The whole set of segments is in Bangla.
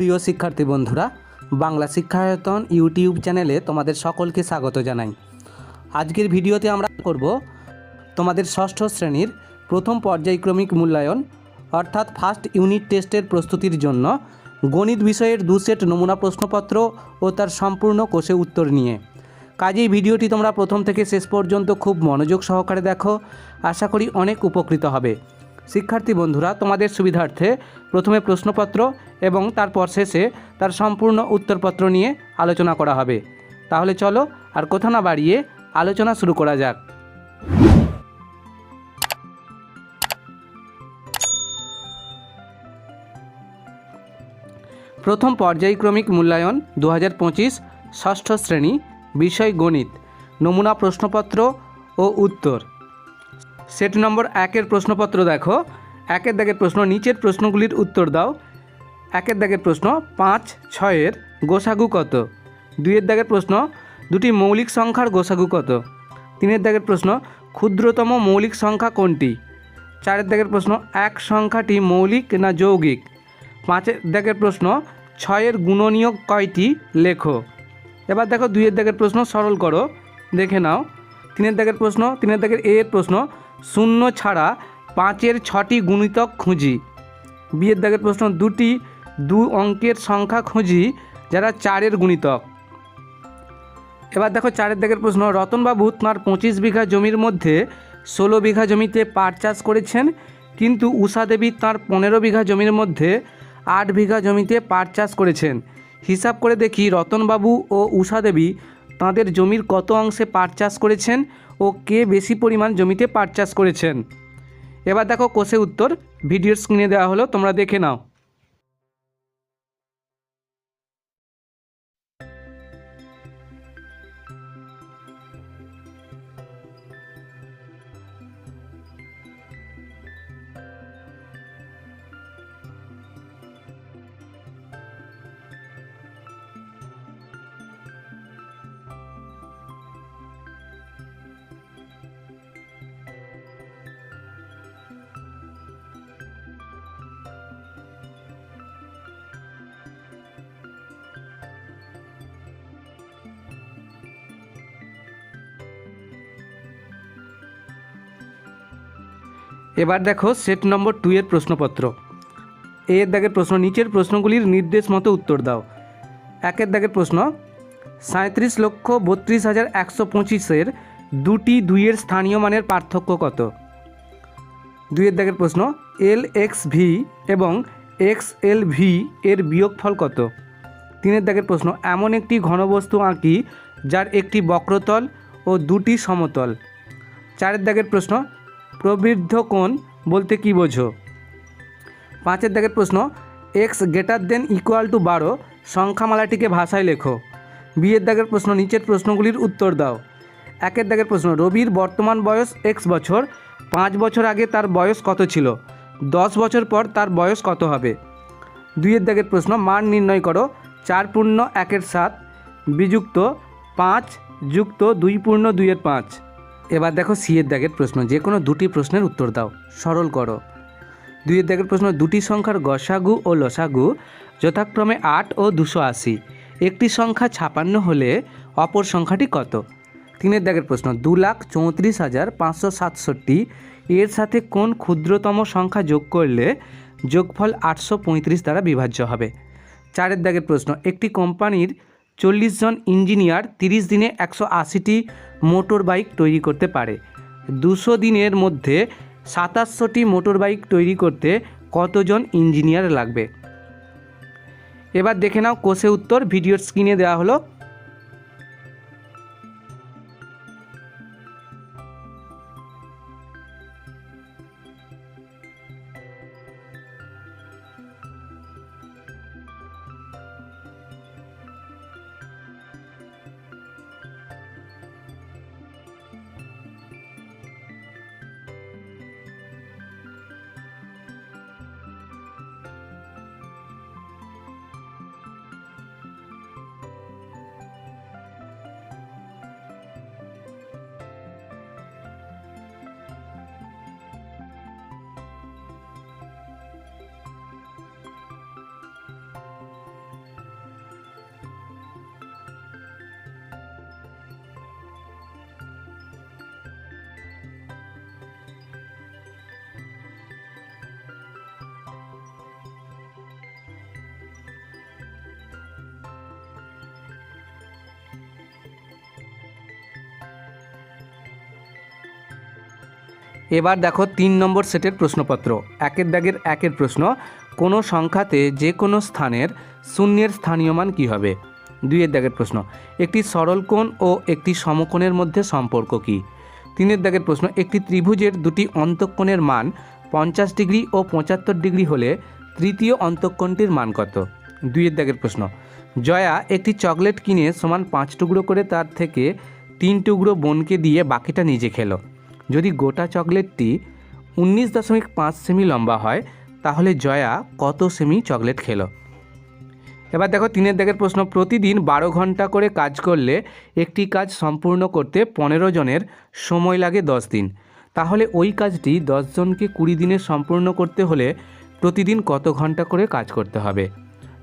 প্রিয় শিক্ষার্থী বন্ধুরা, বাংলা শিক্ষায়তন ইউটিউব চ্যানেলে তোমাদের সকলকে স্বাগত জানাই। আজকের ভিডিওতে আমরা করব তোমাদের ষষ্ঠ শ্রেণির প্রথম পর্যায়ক্রমিক মূল্যায়ন, অর্থাৎ ফার্স্ট ইউনিট টেস্টের প্রস্তুতির জন্য গণিত বিষয়ের দু সেট নমুনা প্রশ্নপত্র ও তার সম্পূর্ণ কোষে উত্তর নিয়ে। কাজেই ভিডিওটি তোমরা প্রথম থেকে শেষ পর্যন্ত খুব মনোযোগ সহকারে দেখো, আশা করি অনেক উপকৃত হবে। শিক্ষার্থী বন্ধুরা, তোমাদের সুবিধার্থে প্রথমে প্রশ্নপত্র এবং তারপর শেষে তার সম্পূর্ণ উত্তরপত্র নিয়ে আলোচনা করা হবে। তাহলে চলো আর কথা না বাড়িয়ে আলোচনা শুরু করা যাক। প্রথম পর্যায়ক্রমিক মূল্যায়ন দু হাজার পঁচিশ, ষষ্ঠ শ্রেণি, বিষয় গণিত, নমুনা প্রশ্নপত্র ও উত্তর। সেট নম্বর একের প্রশ্নপত্র দেখো। একের দাগের প্রশ্ন, নিচের প্রশ্নগুলির উত্তর দাও। একের দাগের প্রশ্ন, পাঁচ, ছয়ের গোসাগু কত? দুইয়ের দাগের প্রশ্ন, দুটি মৌলিক সংখ্যার গোসাগু কত? তিনের দাগের প্রশ্ন, ক্ষুদ্রতম মৌলিক সংখ্যা কোনটি? চারের দাগের প্রশ্ন, এক সংখ্যাটি মৌলিক না যৌগিক? পাঁচের দাগের প্রশ্ন, ছয়ের গুণনীয়ক কয়টি? লেখো। এবার দেখো দুইয়ের দাগের প্রশ্ন সরল করো, দেখে নাও। তিনের দাগের প্রশ্ন, তিনের দাগের এর প্রশ্ন শূন্য ছাড়া পাঁচের ছটি গুণিতক খুঁজি। বিয়ের দাগের প্রশ্ন দুটি, দু অঙ্কের সংখ্যা খুঁজি যারা চারের গুণিতক। এবার দেখো চারের দাগের প্রশ্ন, রতনবাবু তাঁর পঁচিশ বিঘা জমির মধ্যে ষোলো বিঘা জমিতে পাট চাষ করেছেন, কিন্তু উষা দেবী তাঁর পনেরো বিঘা জমির মধ্যে আট বিঘা জমিতে পাট চাষ করেছেন। হিসাব করে দেখি রতনবাবু ও উষা দেবী তাঁদের জমির কত অংশে পাট চাষ করেছেন ও কে বেশি পরিমাণ জমিতে পাট চাষ করেছেন? এবার দেখো কোষে উত্তর, ভিডিওর স্ক্রিনে দেওয়া হলো, তোমরা দেখে নাও। এবার দেখো সেট নম্বর টু এর প্রশ্নপত্র। এর দাগের প্রশ্ন, নিচের প্রশ্নগুলির নির্দেশ মতো উত্তর দাও। একের দাগের প্রশ্ন সাঁত্রিশ লক্ষ বত্রিশ হাজার একশো পঁচিশের দুটি দুইয়ের স্থানীয় মানের পার্থক্য কত? দুইয়ের দাগের প্রশ্ন এল এক্স ভি এবং এক্স এল ভি এর বিয়োগফল কত? তিনের দাগের প্রশ্ন, এমন একটি ঘনবস্তু আঁকি যার একটি বক্রতল ও দুটি সমতল। চারের দাগের প্রশ্ন প্রবৃদ্ধ কোণ বলতে কী বোঝো? পাঁচের দাগের প্রশ্ন X greater than equal to বারো সংখ্যামালাটিকে ভাষায় লেখো। বিয়ের দাগের প্রশ্ন, নিচের প্রশ্নগুলির উত্তর দাও। একের দাগের প্রশ্ন, রবির বর্তমান বয়স এক্স বছর, পাঁচ বছর আগে তার বয়স কত ছিল? দশ বছর পর তার বয়স কত হবে? দুইয়ের দাগের প্রশ্ন, মান নির্ণয় করো, চার পূর্ণ একের সাত, বিযুক্ত পাঁচ, যুক্ত দুই পূর্ণ দুইয়ের পাঁচ। এবার দেখো সি এর দাগের প্রশ্ন, যে কোনো দুটি প্রশ্নের উত্তর দাও। সরল করো। দুইয়ের দাগের প্রশ্ন, দুটি সংখ্যার গসাগু ও লসাগু যথাক্রমে আট ও দুশো আশি। একটি সংখ্যা ছাপান্ন হলে অপর সংখ্যাটি কত? তিনের দাগের প্রশ্ন, দু লাখ চৌত্রিশ হাজার পাঁচশো সাতষট্টি। এর সাথে কোন ক্ষুদ্রতম সংখ্যা যোগ করলে যোগফল আটশো পঁয়ত্রিশ দ্বারা বিভাজ্য হবে? চারের দাগের প্রশ্ন, একটি কোম্পানির চল্লিশ জন ইঞ্জিনিয়ার তিরিশ দিনে একশো আশিটি মোটর বাইক তৈরি করতে পারে। দুশো দিনের মধ্যে সাতাশশোটি মোটর বাইক তৈরি করতে কতজন ইঞ্জিনিয়ার লাগবে? এবার দেখে নাও কোষে উত্তর, ভিডিওর স্ক্রিনে দেওয়া হলো এবার দেখো তিন নম্বর সেটের প্রশ্নপত্র। একের দাগের একের প্রশ্ন, কোনো সংখ্যাতে যে কোনো স্থানের শূন্যের স্থানীয় মান কী হবে? দুইয়ের দাগের প্রশ্ন, একটি সরল কোণ ও একটি সমকোণের মধ্যে সম্পর্ক কী? তিনের দাগের প্রশ্ন, একটি ত্রিভুজের দুটি অন্তঃকোণের মান পঞ্চাশ ডিগ্রি ও পঁচাত্তর ডিগ্রি হলে তৃতীয় অন্তঃকোণটির মান কত? দুইয়ের দাগের প্রশ্ন, জয়া একটি চকলেট কিনে সমান পাঁচ টুকরো করে তার থেকে তিন টুকরো বোনকে দিয়ে বাকিটা নিজে খেলো। যদি গোটা চকলেটটি উনিশ দশমিক পাঁচ সেমি লম্বা হয়, তাহলে জয়া কত সেমি চকলেট খেলো? এবার দেখো তিনের দাগের প্রশ্ন, প্রতিদিন বারো ঘণ্টা করে কাজ করলে একটি কাজ সম্পূর্ণ করতে পনেরো জনের সময় লাগে দশ দিন। তাহলে ওই কাজটি জনকে কুড়ি দিনে সম্পূর্ণ করতে হলে প্রতিদিন কত ঘণ্টা করে কাজ করতে হবে?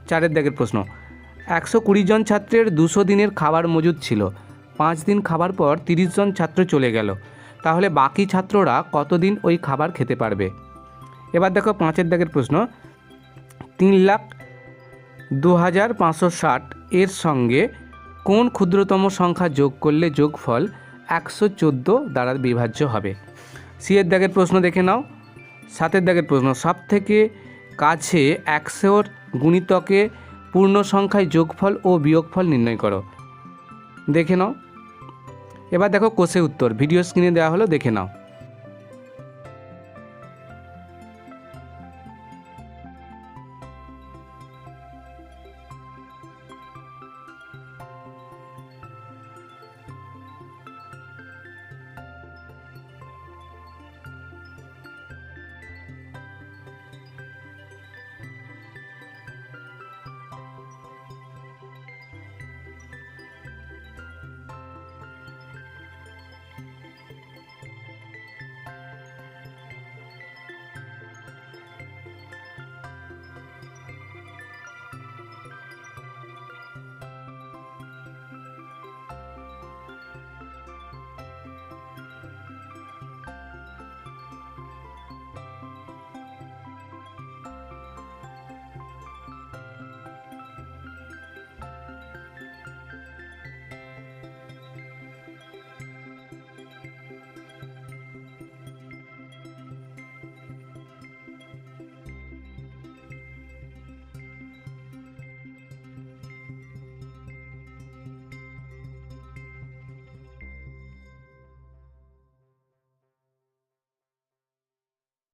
চারের দাগের প্রশ্ন, একশো কুড়ি জন ছাত্রের দুশো দিনের খাবার মজুদ ছিল। পাঁচ দিন খাবার পর তিরিশ জন ছাত্র চলে গেল। তাহলে বাকি ছাত্ররা কতদিন ওই খাবার খেতে পারবে? এবার দেখো পাঁচের দাগের প্রশ্ন। তিন লাখ দু হাজার পাঁচশো ষাট এর সঙ্গে কোন ক্ষুদ্রতম সংখ্যা যোগ করলে যোগফল একশো চোদ্দ দ্বারা বিভাজ্য হবে? সিয়ের দাগের প্রশ্ন দেখে নাও। সাতের দাগের প্রশ্ন সব থেকে কাছে একশোর গুণিতকে পূর্ণ সংখ্যায় যোগফল ও বিয়োগফল নির্ণয় করো। দেখে নাও। এবার দেখো কোষে উত্তর। ভিডিও স্ক্রিনে দেওয়া হলো দেখে নাও।